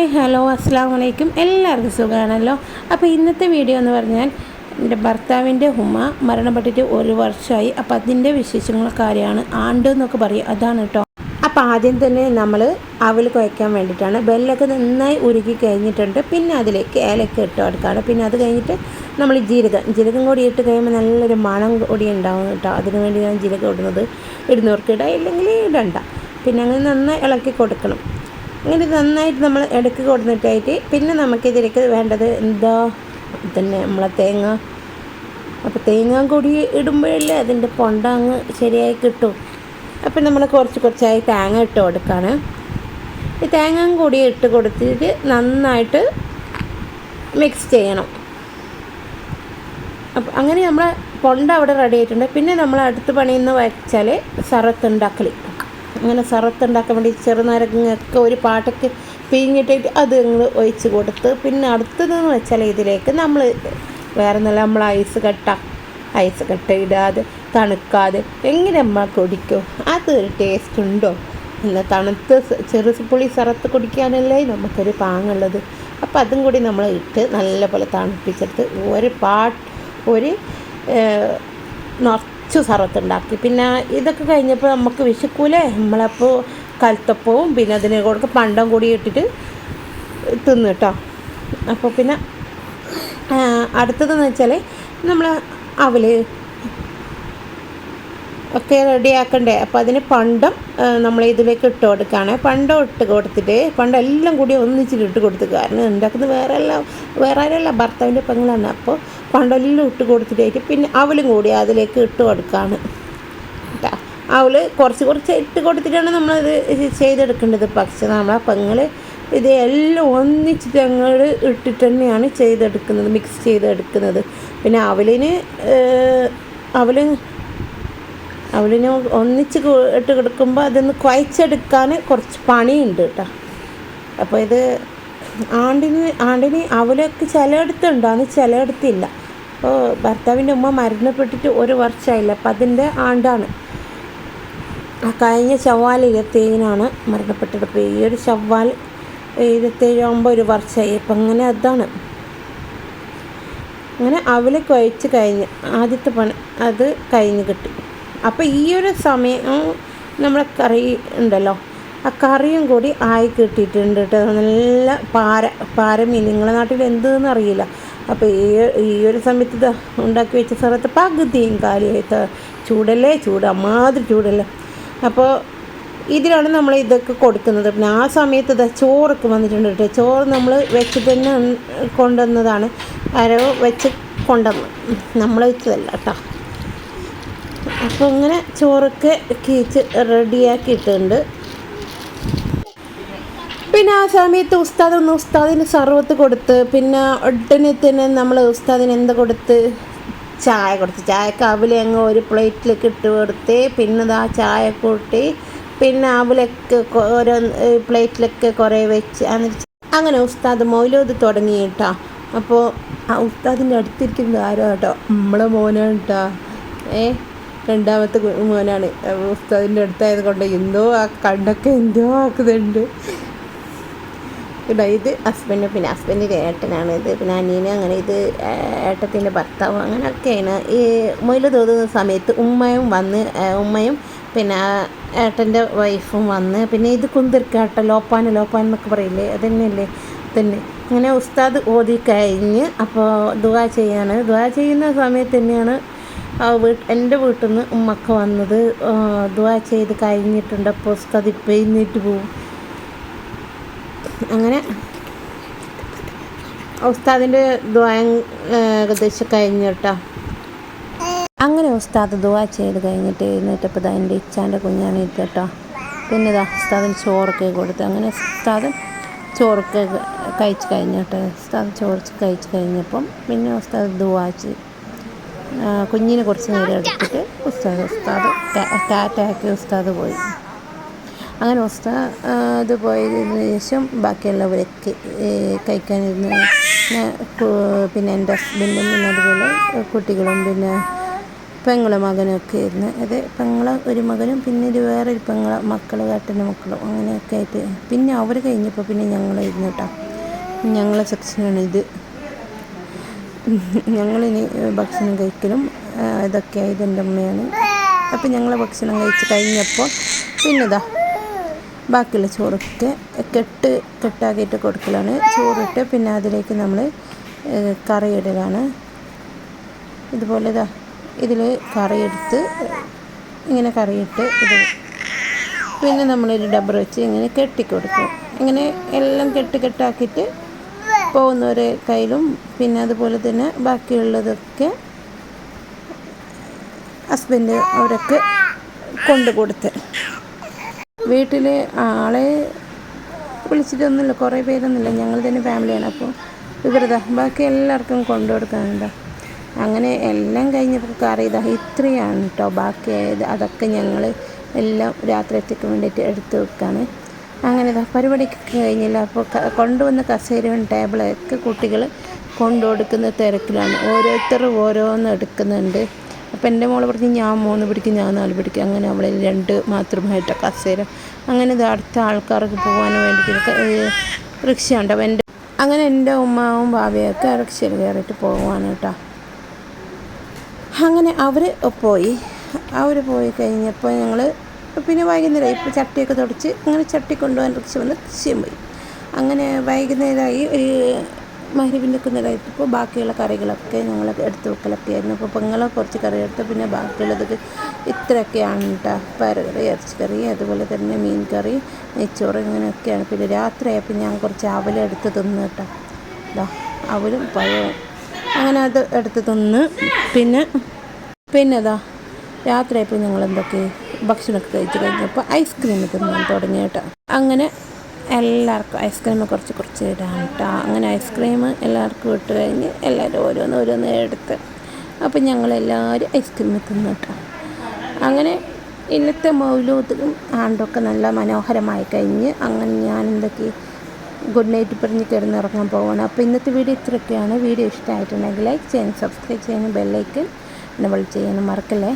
Hi hello അസ്സാം വലൈക്കും എല്ലാവർക്കും സുഖമാണല്ലോ അപ്പോൾ ഇന്നത്തെ വീഡിയോ എന്ന് പറഞ്ഞാൽ എന്റെ ഭർത്താവിന്റെ ഉമ്മ മരണപ്പെട്ടിട്ട് ഒരു വർഷമായി. അപ്പോൾ അതിന്റെ വിശേഷങ്ങളെ കാര്യമാണ്. ആണ്ട് എന്നൊക്കെ പറയും. അതാണ് കേട്ടോ അപ്പോൾ ആദ്യം തന്നെ നമ്മൾ അവൽ കുഴയ്ക്കാൻ വേണ്ടിയിട്ടാണ്. ബെല്ലൊക്കെ നന്നായി ഉരുക്കി കഴിഞ്ഞിട്ടുണ്ട്. പിന്നെ അതിലേക്ക് ഏലക്ക ഇട്ട് കൊടുക്കുകയാണ് പിന്നെ അത് കഴിഞ്ഞിട്ട് നമ്മൾ ജീരകം. ജീരകം കൂടി ഇട്ട് കഴിയുമ്പോൾ നല്ലൊരു മണം കൂടി ഉണ്ടാവും കേട്ടോ അതിന് വേണ്ടി ഞാൻ ജീരകം ഇടുന്നത് ഇടുന്നവർക്ക് ഇടാം ഇല്ലെങ്കിൽ ഇടണ്ട. പിന്നെ അങ്ങനെ നന്നായി ഇളക്കി കൊടുക്കണം. അങ്ങനെ നന്നായിട്ട് നമ്മൾ ഇടയ്ക്ക് കൊടുത്തിട്ടായിട്ട് പിന്നെ നമുക്കിതിലേക്ക് വേണ്ടത് എന്താ? തന്നെ നമ്മളെ തേങ്ങ. അപ്പോൾ തേങ്ങ കൂടി ഇടുമ്പോഴല്ലേ അതിന്റെ പൊണ്ട അങ്ങ് ശരിയായി കിട്ടും. അപ്പം നമ്മൾ കുറച്ച് കുറച്ചായി തേങ്ങ ഇട്ട് കൊടുക്കുകയാണ് ഈ തേങ്ങ കൂടി ഇട്ട് കൊടുത്തിട്ട് നന്നായിട്ട് മിക്സ് ചെയ്യണം. അപ്പം അങ്ങനെ നമ്മൾ പൊണ്ട അവിടെ റെഡി ആയിട്ടുണ്ട്. പിന്നെ നമ്മൾ അടുത്ത് പണിയെന്ന് വെച്ചാൽ സറത്തുണ്ടാക്കൽ അങ്ങനെ സറത്തുണ്ടാക്കാൻ വേണ്ടി ചെറുനാരങ്ങയൊക്കെ ഒരു പാട്ടൊക്കെ പിഴിഞ്ഞിട്ടിട്ട് അത് ഞങ്ങൾ ഒഴിച്ച് കൊടുത്ത് പിന്നെ അടുത്തതെന്ന് വെച്ചാൽ ഇതിലേക്ക് നമ്മൾ വേറെ നല്ല നമ്മൾ ഐസ് കട്ട ഐസ് കട്ട ഇടാതെ തണുക്കാതെ എങ്ങനെ നമ്മൾ കുടിക്കും? അതൊരു ടേസ്റ്റ് ഉണ്ടോ? എന്ന തണുത്ത് ചെറു പുളി സറത്ത് കുടിക്കാനല്ലേ നമുക്കൊരു പാങ്ങുള്ളത്. അപ്പോൾ അതും കൂടി നമ്മൾ ഇട്ട് നല്ലപോലെ തണുപ്പിച്ചെടുത്ത് ഒരു പാട്ട് ഒരു നിറച്ച് സറത്തുണ്ടാക്കി പിന്നെ ഇതൊക്കെ കഴിഞ്ഞപ്പോൾ നമുക്ക് വിശക്കൂലേ? നമ്മളപ്പോൾ കൽത്തപ്പവും പിന്നെ അതിന് കൊടുക്ക പണ്ടം കൂടി ഇട്ടിട്ട് തിന്നു കേട്ടോ അപ്പോൾ പിന്നെ അടുത്തതെന്ന് വെച്ചാൽ നമ്മൾ അവൽ ഒക്കെ റെഡിയാക്കണ്ടേ. അപ്പോൾ അതിന് പണ്ടം നമ്മൾ ഇതിലേക്ക് ഇട്ട് കൊടുക്കുകയാണ് പണ്ടം ഇട്ട് കൊടുത്തിട്ട് പണ്ടം എല്ലാം കൂടി ഒന്നിച്ചിട്ട് ഇട്ട് കൊടുത്തു കാരണം ഉണ്ടാക്കുന്നത് വേറെ എല്ലാം വേറെ ആരല്ല ഭർത്താവിന്റെ പെങ്ങളാണ്. അപ്പോൾ പണ്ടെല്ലാം ഇട്ട് കൊടുത്തിട്ടായിട്ട് പിന്നെ അവലും കൂടി അതിലേക്ക് ഇട്ട് കൊടുക്കുകയാണ് അവൽ കുറച്ച് കുറച്ച് ഇട്ട് കൊടുത്തിട്ടാണ് നമ്മളത് ചെയ്തെടുക്കേണ്ടത്. പക്ഷെ നമ്മളെ പെങ്ങൾ ഇത് എല്ലാം ഒന്നിച്ചിട്ട് അങ്ങോട്ട് ഇട്ടിട്ട് തന്നെയാണ് ചെയ്തെടുക്കുന്നത് മിക്സ് ചെയ്തെടുക്കുന്നത്. പിന്നെ അവലിന് അവൽ അവലിന് ഒന്നിച്ച് ഇട്ട് കിടക്കുമ്പോൾ അതൊന്ന് കുഴച്ചെടുക്കാൻ കുറച്ച് പണിയുണ്ട് കേട്ടോ അപ്പോൾ ഇത് ആണ്ടിന് ആണ്ടിന് അവലൊക്കെ ചിലയിടത്തുണ്ടാന്ന് ചിലയിടത്തില്ല അപ്പോൾ ഭർത്താവിന്റെ ഉമ്മ മരണപ്പെട്ടിട്ട് ഒരു വർഷമായില്ല അപ്പം അതിന്റെ ആണ്ടാണ്. ആ കഴിഞ്ഞ ചവ്വാൽ ഇരുപത്തേഴിനാണ് മരണപ്പെട്ടത്. അപ്പോൾ ഈ ഒരു ചവ്വാൽ ഇരുപത്തേഴാകുമ്പോൾ ഒരു വർഷമായി അപ്പം അങ്ങനെ അതാണ്. അങ്ങനെ അവൽ കുഴച്ച് കഴിഞ്ഞ് ആദ്യത്തെ പണി അത് കഴിഞ്ഞ് കിട്ടി. അപ്പോൾ ഈ ഒരു സമയം നമ്മൾ കറി ഉണ്ടല്ലോ. ആ കറിയും കൂടി ആയി കിട്ടിയിട്ടുണ്ട് കേട്ടോ. നല്ല പാര പാര മീൻ നിങ്ങളെ നാട്ടിൽ എന്തെന്ന് അറിയില്ല. അപ്പോൾ ഈ ഈ ഒരു സമയത്ത് ഇത് ഉണ്ടാക്കി വെച്ച സ്ഥലത്ത് പകുതിയും കാലിയായിട്ട് ചൂടല്ലേ? ചൂട് അമ്മാതിരി ചൂടല്ലേ? അപ്പോൾ ഇതിലാണ് നമ്മൾ ഇതൊക്കെ കൊടുക്കുന്നത്. പിന്നെ ആ സമയത്ത് ഇതാ ചോറൊക്കെ വന്നിട്ടുണ്ട് കേട്ടോ. ചോറ് നമ്മൾ വെച്ച് തന്നെ കൊണ്ടുവന്നതാണ്. അരവ് വെച്ച് കൊണ്ടുവന്നത് നമ്മൾ വെച്ചതല്ല കേട്ടോ. അപ്പോൾ ഇങ്ങനെ ചോറൊക്കെ കീച്ച് റെഡിയാക്കിയിട്ടുണ്ട് പിന്നെ ആ സമയത്ത് ഉസ്താദ് ഒന്ന് ഉസ്താദിന് സർവത്ത് കൊടുത്ത് പിന്നെ ഉടനെ തന്നെ നമ്മൾ ഉസ്താദിന് എന്ത് കൊടുത്ത്? ചായ കൊടുത്ത്. ചായക്ക് അവലെ അങ്ങ് ഒരു പ്ലേറ്റിലേക്ക് ഇട്ട് കൊടുത്ത് പിന്നെ ആ ചായ കൂട്ടി പിന്നെ അവലൊക്കെ ഓരോ പ്ലേറ്റിലൊക്കെ കുറേ വെച്ച് അങ്ങനെ ഉസ്താദ് മൗലോദ് തുടങ്ങി കേട്ടോ അപ്പോൾ ആ ഉസ്താദിന്റെ അടുത്തിരിക്കുന്നത് ആരോ കേട്ടോ നമ്മളെ മോനാണ് കേട്ടോ ഏ? രണ്ടാമത്തെ മോനാണ്. ഉസ്താദിന്റെ അടുത്തായത് കൊണ്ട് എന്തോ ആ കണ്ടൊക്കെ എന്തോ ആക്കുന്നുണ്ട്. ഇവിടെ ഇത് ഹസ്ബൻഡ് പിന്നെ ഹസ്ബൻഡിന്റെ ഏട്ടനാണ്. ഇത് പിന്നെ അനിയന് അങ്ങനെ ഇത് ഏട്ടത്തിന്റെ ഭർത്താവ് അങ്ങനെയൊക്കെയാണ്. ഈ മൊയിൽ തോന്നുന്ന സമയത്ത് ഉമ്മയും വന്ന് ഉമ്മയും പിന്നെ ഏട്ടന്റെ വൈഫും വന്ന് പിന്നെ ഇത് കുന്തിരിക്കാട്ട ലോപ്പാൻ ലോപ്പാൻ എന്നൊക്കെ പറയില്ലേ? അതന്നെയല്ലേ? തന്നെ. അങ്ങനെ ഉസ്താദ് ഓതി കഴിഞ്ഞ് അപ്പോൾ ദുവാ ചെയ്യാണ്. ദുവാ ചെയ്യുന്ന സമയത്ത് തന്നെയാണ് എന്റെ വീട്ടിൽ നിന്ന് ഉമ്മക്ക വന്നത് ദുവാ ചെയ്ത് കഴിഞ്ഞിട്ടുണ്ട്. അപ്പോൾ ഉസ്താദ് പോവും. അങ്ങനെ ഉസ്താദിന്റെ ദ്വായം ഏകദേശം കഴിഞ്ഞിട്ടാ. അങ്ങനെ ഉസ്താദ് ദുവാ ചെയ്ത് കഴിഞ്ഞിട്ട് എഴുന്നേറ്റപ്പോൾ ഇതാ എന്റെ ഇച്ചാന്റെ കുഞ്ഞാണ് ഇട്ടോ പിന്നെ ഇതാ ഉസ്താദിന് ചോറൊക്കെ കൊടുത്തു അങ്ങനെ ഉസ്താദ് ചോറൊക്കെ കഴിച്ച് കഴിഞ്ഞിട്ട് ഉസ്താദ് ചോറ് കഴിച്ച് കഴിഞ്ഞപ്പം പിന്നെ ഉസ്താദ് ദുവാ ചെയ്ത് കുഞ്ഞിനെ കുറച്ച് നേരം എടുത്തിട്ട് ഉസ്താദ് ഉസ്താദ് ടാറ്റാക്കി ഉസ്താദ് പോയി. അങ്ങനെ ഉസ്താദ് പോയതിന് ശേഷം ബാക്കിയുള്ളവരൊക്കെ കഴിക്കാനിരുന്ന് പിന്നെ എന്റെ ഹസ്ബൻഡും പിന്നെ അതുപോലെ കുട്ടികളും പിന്നെ പെങ്ങളെ മകനൊക്കെ ആയിരുന്നു അത് പെങ്ങളെ ഒരു മകനും പിന്നെ ഒരു വേറൊരു പെങ്ങളെ മക്കൾ കാട്ടിന്റെ മക്കളും അങ്ങനെയൊക്കെ ആയിട്ട്. പിന്നെ അവർ കഴിഞ്ഞപ്പോൾ പിന്നെ ഞങ്ങളായിരുന്നു കേട്ടോ ഞങ്ങളെ സെക്ഷനാണ് ഇത്. ഞങ്ങളിനി ഭക്ഷണം കഴിക്കലും ഇതൊക്കെയായി എന്റെ അമ്മയാണ്. അപ്പം ഞങ്ങൾ ഭക്ഷണം കഴിച്ച് കഴിഞ്ഞപ്പോൾ പിന്നെ ഇതാ ബാക്കിയുള്ള ചോറൊക്കെ കെട്ട് കെട്ടാക്കിയിട്ട് കൊടുക്കലാണ്. ചോറിട്ട് പിന്നെ അതിലേക്ക് നമ്മൾ കറിയിടലാണ്. ഇതുപോലെ ഇതാ ഇതിൽ കറിയെടുത്ത് ഇങ്ങനെ കറിയിട്ട് ഇത് പിന്നെ നമ്മളൊരു ഡബർ വെച്ച് ഇങ്ങനെ കെട്ടിക്കൊടുക്കും. ഇങ്ങനെ എല്ലാം കെട്ട് കെട്ടാക്കിയിട്ട് പോകുന്നവരെ കയ്യിലും പിന്നെ അതുപോലെ തന്നെ ബാക്കിയുള്ളതൊക്കെ ഹസ്ബൻഡ് അവരൊക്കെ കൊണ്ടു കൊടുത്ത്. വീട്ടിൽ ആളെ വിളിച്ചിട്ടൊന്നുമില്ല കുറേ പേരൊന്നുമില്ല. ഞങ്ങൾ തന്നെ ഫാമിലിയാണ്. അപ്പോൾ വിവരത ബാക്കി എല്ലാവർക്കും കൊണ്ടു അങ്ങനെ എല്ലാം കഴിഞ്ഞപ്പോൾ കറി ഇതാ ഇത്രയാണ് കേട്ടോ ബാക്കിയായത് അതൊക്കെ ഞങ്ങൾ എല്ലാം രാത്രിയത്തേക്ക് വേണ്ടിയിട്ട് എടുത്ത് വെക്കാണ്. അങ്ങനെ ഇതാ കഴിഞ്ഞില്ല. അപ്പോൾ കൊണ്ടുവന്ന കസേരയും ടേബിളൊക്കെ കുട്ടികൾ കൊണ്ടു കൊടുക്കുന്ന തിരക്കിലാണ്. ഓരോരുത്തർ ഓരോന്ന് എടുക്കുന്നുണ്ട്. അപ്പോൾ എന്റെ മോളെ പറഞ്ഞ് ഞാൻ മൂന്ന് പിടിക്കും ഞാൻ നാല് പിടിക്കും. അങ്ങനെ അവളെ രണ്ട് മാത്രമായിട്ട് കസേര. അങ്ങനെ ഇത് അടുത്ത ആൾക്കാർക്ക് പോകാൻ വേണ്ടിയിട്ട് റിക്ഷ ഉണ്ട് അപ്പം എന്റെ അങ്ങനെ എന്റെ ഉമ്മാവും ഭാവിയൊക്കെ റിക്ഷയിൽ കയറിയിട്ട് പോകുവാണ് കേട്ടോ അങ്ങനെ അവർ പോയി. അവർ പോയി കഴിഞ്ഞപ്പോൾ ഞങ്ങൾ പിന്നെ വൈകുന്നേരം ഇപ്പോൾ ചട്ടിയൊക്കെ തുടച്ച് അങ്ങനെ ചട്ടി കൊണ്ടുപോകാൻ റിക്ഷ വന്ന് റിക്ഷയും പോയി അങ്ങനെ വൈകുന്നേരമായി ഒരു മഹരിബിന്റെ ഒക്കെ നേരമായപ്പോൾ ബാക്കിയുള്ള കറികളൊക്കെ ഞങ്ങൾ എടുത്ത് വെക്കലൊക്കെ ആയിരുന്നു. അപ്പോൾ പെങ്ങളെ കുറച്ച് കറി എടുത്ത് പിന്നെ ബാക്കിയുള്ളതൊക്കെ ഇത്രയൊക്കെയാണ് കേട്ടോ പയറുകറി ഇറച്ചിക്കറി അതുപോലെ തന്നെ മീൻ കറി നെയ്ച്ചോറ് ഇങ്ങനെയൊക്കെയാണ്. പിന്നെ രാത്രിയായപ്പോൾ ഞാൻ കുറച്ച് അവലെടുത്ത് തിന്ന് കേട്ടോ ഇതാ അവലും പഴവും അങ്ങനെ അത് എടുത്ത് തിന്ന്. പിന്നെ പിന്നെ ഇതാ രാത്രിയായപ്പോൾ ഞങ്ങൾ എന്തൊക്കെ ഭക്ഷണമൊക്കെ കഴിച്ച് കഴിഞ്ഞപ്പോൾ ഐസ്ക്രീം തിന്നാൻ തുടങ്ങി കേട്ടോ. അങ്ങനെ എല്ലാവർക്കും ഐസ്ക്രീം കുറച്ച് കുറച്ച് ഇടാൻ കേട്ടോ. അങ്ങനെ ഐസ്ക്രീം എല്ലാവർക്കും ഇട്ട് കഴിഞ്ഞ് എല്ലാവരും ഓരോന്ന് ഓരോന്ന് എടുത്ത് അപ്പം ഞങ്ങളെല്ലാവരും ഐസ്ക്രീം തിന്നു കേട്ടോ. അങ്ങനെ ഇന്നത്തെ മൗലൂത്തും ആണ്ടൊക്കെ നല്ല മനോഹരമായി കഴിഞ്ഞ് അങ്ങനെ ഞാൻ എന്തൊക്കെ ഗുഡ് നൈറ്റ് പറഞ്ഞ് കിടന്നിറങ്ങാൻ പോവാണ്. അപ്പോൾ ഇന്നത്തെ വീഡിയോ ഇത്രയൊക്കെയാണ്. വീഡിയോ ഇഷ്ടമായിട്ടുണ്ടെങ്കിൽ ലൈക്ക് ചെയ്യാനും സബ്സ്ക്രൈബ് ചെയ്യാനും ബെല്ലൈക്കൻ വിളിച്ച് ചെയ്യാനും മറക്കല്ലേ?